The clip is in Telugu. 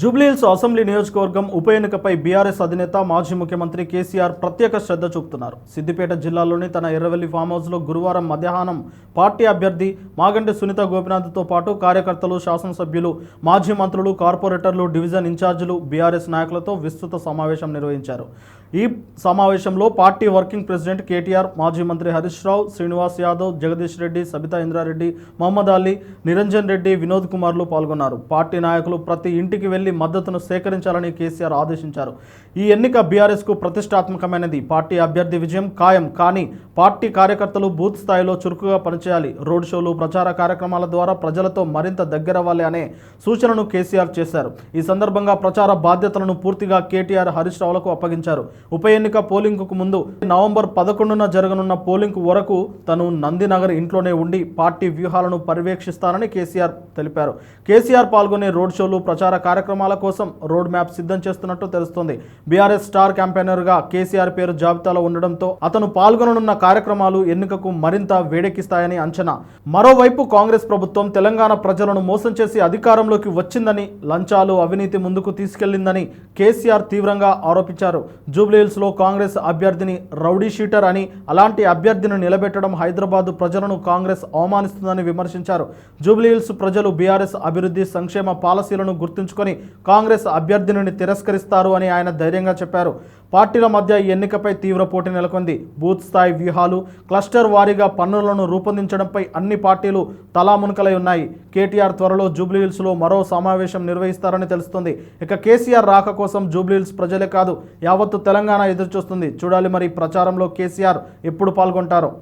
జూబ్లీహిల్స్ అసెంబ్లీ నియోజకవర్గం ఉప ఎన్నికపై బీఆర్ఎస్ అధినేత మాజీ ముఖ్యమంత్రి కేసీఆర్ ప్రత్యేక శ్రద్ధ చూపుతున్నారు. సిద్దిపేట జిల్లాలోని తన ఎర్రవెల్లి ఫామ్ హౌస్లో గురువారం మధ్యాహ్నం పార్టీ అభ్యర్థి మాగంటి సునీత గోపినాథ్తో పాటు కార్యకర్తలు శాసనసభ్యులు మాజీ మంత్రులు కార్పొరేటర్లు డివిజన్ ఇన్ఛార్జీలు బీఆర్ఎస్ నాయకులతో విస్తృత సమావేశం నిర్వహించారు. ఈ సమావేశంలో పార్టీ వర్కింగ్ ప్రెసిడెంట్ కేటీఆర్ మాజీ మంత్రి హరీష్ రావు శ్రీనివాస్ యాదవ్ జగదీష్ రెడ్డి సబితా ఇంద్రారెడ్డి మహమ్మద్ అలీ నిరంజన్ రెడ్డి వినోద్ కుమార్లు పాల్గొన్నారు. పార్టీ నాయకులు ప్రతి ఇంటికి వెళ్ళి మద్దతును సేకరించాలని కేసీఆర్ ఆదేశించారు. ఈ ఎన్నిక బీఆర్ఎస్కు ప్రతిష్టాత్మకమైనది. పార్టీ అభ్యర్థి విజయం ఖాయం. కానీ పార్టీ కార్యకర్తలు బూత్ స్థాయిలో చురుకుగా పనిచేయాలి. రోడ్ షోలు ప్రచార కార్యక్రమాల ద్వారా ప్రజలతో మరింత దగ్గరవ్వాలి అనే సూచనను కేసీఆర్ చేశారు. ఈ సందర్భంగా ప్రచార బాధ్యతలను పూర్తిగా కేటీఆర్ హరీష్ రావులకు అప్పగించారు. ఉప ఎన్నిక పోలింగ్కు ముందు నవంబర్ పదకొండున జరగనున్న పోలింగ్ వరకు తను నందినగర్ ఇంట్లోనే ఉండి పార్టీ వ్యూహాలను పర్యవేక్షిస్తానని కేసీఆర్ తెలిపారు. కేసీఆర్ పాల్గొనే రోడ్ షోలు ప్రచార కార్యక్రమాల కోసం రోడ్ మ్యాప్ సిద్ధం చేస్తున్నట్టు తెలుస్తోంది. బీఆర్ఎస్ స్టార్ క్యాంపెయినర్గా కేసీఆర్ పేరు జాబితాలో ఉండడంతో అతను పాల్గొననున్న కార్యక్రమాలు ఎన్నికకు మరింత వేడెక్కిస్తాయని అంచనా. మరోవైపు కాంగ్రెస్ ప్రభుత్వం తెలంగాణ ప్రజలను మోసం చేసి అధికారంలోకి వచ్చిందని లంచాలు అవినీతి ముందుకు తీసుకెళ్ళిందని కేసీఆర్ తీవ్రంగా ఆరోపించారు. జూబ్లీహిల్స్లో కాంగ్రెస్ అభ్యర్థిని రౌడీ షీటర్ అని అలాంటి అభ్యర్థిని నిలబెట్టడం హైదరాబాద్ ప్రజలను కాంగ్రెస్ అవమానిస్తుందని విమర్శించారు. జూబ్లీహిల్స్ ప్రజలు బీఆర్ఎస్ అభివృద్ధి సంక్షేమ పాలసీలను గుర్తుంచుకొని కాంగ్రెస్ అభ్యర్థిని తిరస్కరిస్తారు అని ఆయన ధైర్యంగా చెప్పారు. పార్టీల మధ్య ఈ ఎన్నికపై తీవ్ర పోటీ నెలకొంది. బూత్ స్థాయి వ్యూహాలు క్లస్టర్ వారీగా పన్నులను రూపొందించడంపై అన్ని పార్టీలు తలామునకలై ఉన్నాయి. కేటీఆర్ త్వరలో జూబ్లీహిల్స్లో మరో సమావేశం నిర్వహిస్తారని తెలుస్తుంది. ఇక కేసీఆర్ రాక కోసం జూబ్లీహిల్స్ ప్రజలే కాదు యావత్తు తెలంగాణ ఎదురుచూస్తుంది. చూడాలి మరి ప్రచారంలో కేసీఆర్ ఎప్పుడు పాల్గొంటారో.